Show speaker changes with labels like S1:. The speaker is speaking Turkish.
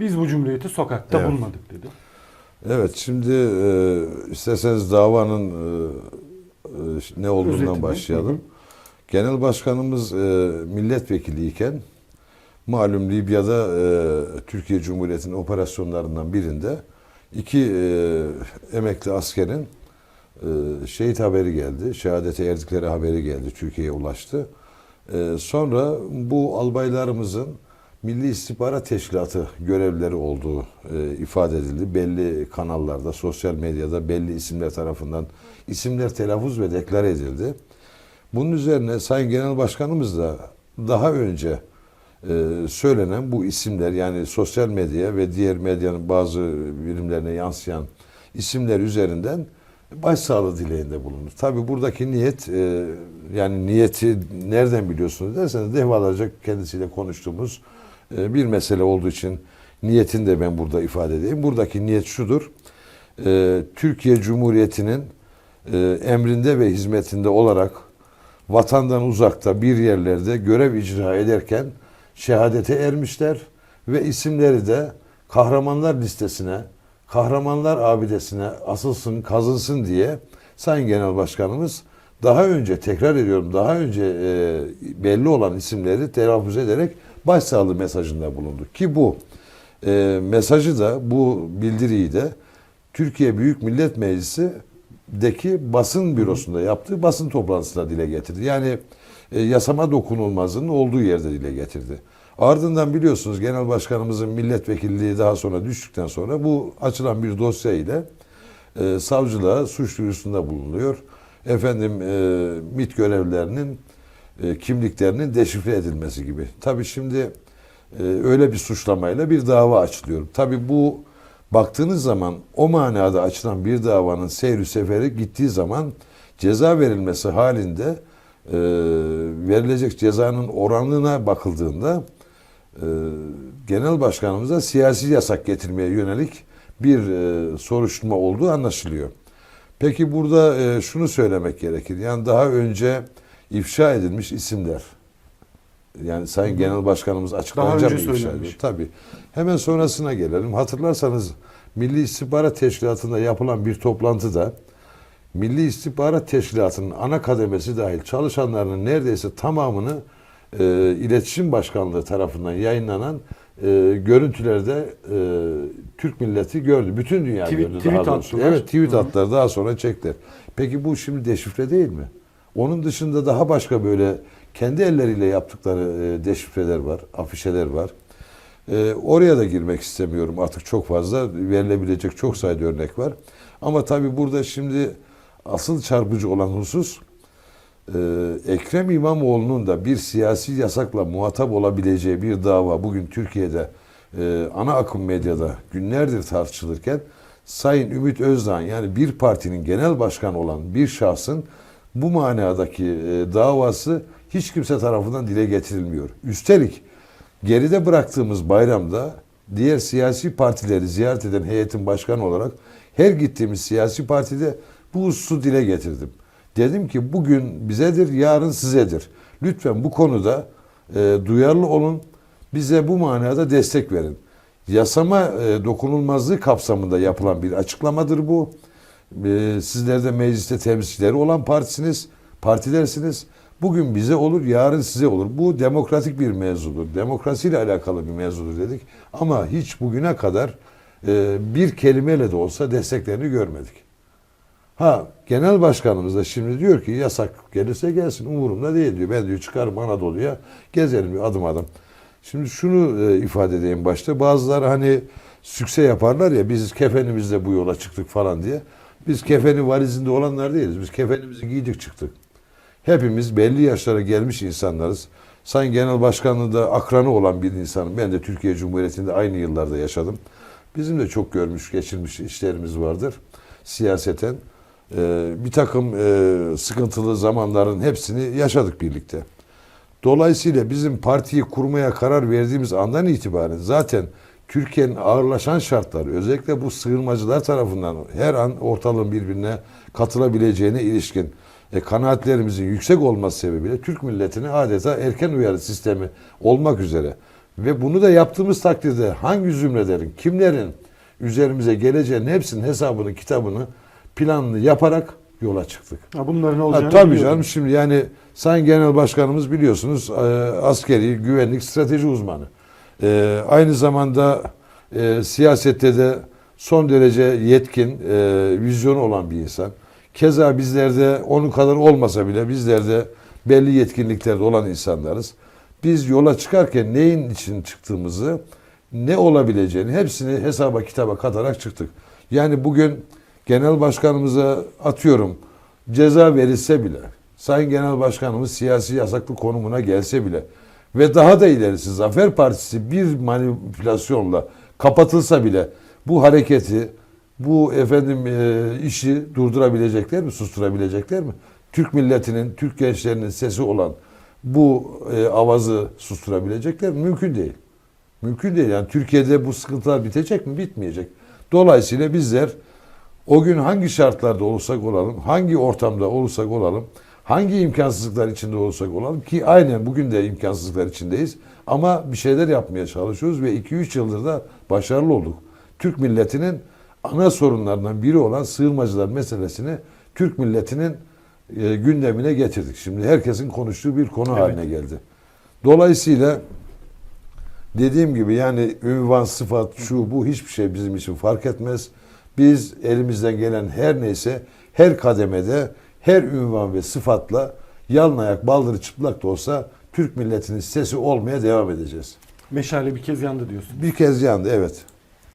S1: Biz bu cumhuriyeti sokakta
S2: Evet.
S1: bulmadık dedi.
S2: Evet şimdi e, isterseniz davanın e, e, ne olduğundan
S1: Özetini. Hı
S2: başlayalım.
S1: hı.
S2: Genel başkanımız e, milletvekiliyken malum Libya'da e, Türkiye Cumhuriyeti'nin operasyonlarından birinde iki e, emekli askerin e, şehit haberi geldi. Şehadete erdikleri haberi geldi. Türkiye'ye ulaştı. E, sonra bu albaylarımızın Milli İstihbarat Teşkilatı görevlileri olduğu e, ifade edildi. Belli kanallarda, sosyal medyada belli isimler tarafından isimler telaffuz ve deklar edildi. Bunun üzerine Sayın Genel Başkanımız da daha önce e, söylenen bu isimler yani sosyal medya ve diğer medyanın bazı birimlerine yansıyan isimler üzerinden başsağlığı dileğinde bulundu. Tabi buradaki niyet e, yani niyeti nereden biliyorsunuz derseniz defalarca kendisiyle konuştuğumuz bir mesele olduğu için niyetini de ben burada ifade edeyim. Buradaki niyet şudur. E, Türkiye Cumhuriyeti'nin e, emrinde ve hizmetinde olarak vatandan uzakta bir yerlerde görev icra ederken şehadete ermişler ve isimleri de kahramanlar listesine, kahramanlar abidesine asılsın, kazınsın diye Sayın Genel Başkanımız daha önce tekrar ediyorum daha önce e, belli olan isimleri telaffuz ederek başsağlığı mesajında bulundu. Ki bu e, mesajı da bu bildiriyi de Türkiye Büyük Millet Meclisi'deki basın bürosunda yaptığı basın toplantısında dile getirdi. Yani e, yasama dokunulmazlığının olduğu yerde dile getirdi. Ardından biliyorsunuz Genel Başkanımızın milletvekilliği daha sonra düştükten sonra bu açılan bir dosya ile e, savcılığa suç duyurusunda bulunuyor. Efendim e, MİT görevlilerinin e, kimliklerinin deşifre edilmesi gibi. Tabii şimdi e, öyle bir suçlamayla bir dava açılıyor. Tabii bu baktığınız zaman o manada açılan bir davanın seyri seferi gittiği zaman ceza verilmesi halinde e, verilecek cezanın oranına bakıldığında genel başkanımıza siyasi yasak getirmeye yönelik bir soruşturma olduğu anlaşılıyor. Peki burada şunu söylemek gerekir. Yani daha önce ifşa edilmiş isimler. Yani Sayın Genel Başkanımız açıklayınca
S1: önce
S2: mı ifşa ediyor? Tabii. Hemen sonrasına gelelim. Hatırlarsanız Milli İstihbarat Teşkilatı'nda yapılan bir toplantıda Milli İstihbarat Teşkilatı'nın ana kademesi dahil çalışanlarının neredeyse tamamını e, İletişim Başkanlığı tarafından yayınlanan e, görüntülerde e, Türk milleti gördü. Bütün dünya
S1: Tweet-
S2: gördü.
S1: tweet
S2: daha doğrusu.
S1: attılar.
S2: Evet tweet
S1: Hı hı.
S2: attılar. Daha sonra çektiler. Peki bu şimdi deşifre değil mi? Onun dışında daha başka böyle kendi elleriyle yaptıkları e, deşifreler var, afişeler var. E, oraya da girmek istemiyorum artık çok fazla verilebilecek çok sayıda örnek var. Ama tabii burada şimdi asıl çarpıcı olan husus e, Ekrem İmamoğlu'nun da bir siyasi yasakla muhatap olabileceği bir dava bugün Türkiye'de e, ana akım medyada günlerdir tartışılırken Sayın Ümit Özdağ yani bir partinin genel başkanı olan bir şahsın bu manadaki e, davası hiç kimse tarafından dile getirilmiyor. Üstelik geride bıraktığımız bayramda diğer siyasi partileri ziyaret eden heyetin başkanı olarak her gittiğimiz siyasi partide bu hususu dile getirdim. Dedim ki bugün bizedir, yarın sizedir. Lütfen bu konuda e, duyarlı olun, bize bu manada destek verin. Yasama e, dokunulmazlığı kapsamında yapılan bir açıklamadır bu. E, sizler de mecliste temsilcileri olan partisiniz, partilersiniz. Bugün bize olur, yarın size olur. Bu demokratik bir mevzudur. Demokrasiyle alakalı bir mevzudur dedik. Ama hiç bugüne kadar e, bir kelimeyle de olsa desteklerini görmedik. Ha genel başkanımız da şimdi diyor ki yasak gelirse gelsin umurumda değil diyor. Ben diyor çıkarım Anadolu'ya gezerim diyor adım adım. Şimdi şunu e, ifade edeyim başta. Bazıları hani sükse yaparlar ya biz kefenimizle bu yola çıktık falan diye. Biz kefeni valizinde olanlar değiliz. Biz kefenimizi giydik çıktık. Hepimiz belli yaşlara gelmiş insanlarız. Sayın Genel Başkanlığı'nda akranı olan bir insanım. Ben de Türkiye Cumhuriyeti'nde aynı yıllarda yaşadım. Bizim de çok görmüş, geçirmiş işlerimiz vardır siyaseten. Ee, bir takım e, sıkıntılı zamanların hepsini yaşadık birlikte. Dolayısıyla bizim partiyi kurmaya karar verdiğimiz andan itibaren zaten Türkiye'nin ağırlaşan şartları özellikle bu sığınmacılar tarafından her an ortalığın birbirine katılabileceğine ilişkin e, kanaatlerimizin yüksek olması sebebiyle Türk milletine adeta erken uyarı sistemi olmak üzere Ve bunu da yaptığımız takdirde hangi zümrelerin, kimlerin üzerimize geleceğinin hepsinin hesabını, kitabını, planını yaparak yola çıktık.
S1: Ha, bunların
S2: Ha,
S1: olacağını
S2: tabii
S1: biliyordum.
S2: canım şimdi yani Sayın Genel Başkanımız biliyorsunuz e, askeri güvenlik strateji uzmanı. E, aynı zamanda e, siyasette de son derece yetkin, e, vizyonu olan bir insan. Keza bizlerde onun kadar olmasa bile bizlerde belli yetkinliklerde olan insanlarız. Biz yola çıkarken neyin için çıktığımızı, ne olabileceğini hepsini hesaba kitaba katarak çıktık. Yani bugün genel başkanımıza atıyorum ceza verilse bile, Sayın Genel Başkanımız siyasi yasaklı konumuna gelse bile ve daha da ilerisi Zafer Partisi bir manipülasyonla kapatılsa bile bu hareketi, bu efendim e, işi durdurabilecekler mi, susturabilecekler mi? Türk milletinin, Türk gençlerinin sesi olan bu e, avazı susturabilecekler mi? Mümkün değil. Mümkün değil. Yani Türkiye'de bu sıkıntılar bitecek mi? Bitmeyecek. Dolayısıyla bizler o gün hangi şartlarda olursak olalım, hangi ortamda olursak olalım, hangi imkansızlıklar içinde olursak olalım ki aynen bugün de imkansızlıklar içindeyiz ama bir şeyler yapmaya çalışıyoruz ve 2-3 yıldır da başarılı olduk. Türk milletinin ana sorunlarından biri olan sığınmacılar meselesini Türk milletinin e, gündemine getirdik. Şimdi herkesin konuştuğu bir konu
S1: Evet.
S2: haline geldi. Dolayısıyla dediğim gibi yani ünvan, sıfat, şu bu hiçbir şey bizim için fark etmez. Biz elimizden gelen her neyse her kademede her ünvan ve sıfatla yalın ayak baldırı çıplak da olsa Türk milletinin sesi olmaya devam edeceğiz.
S1: Meşale bir kez yandı diyorsun.
S2: Bir kez yandı evet.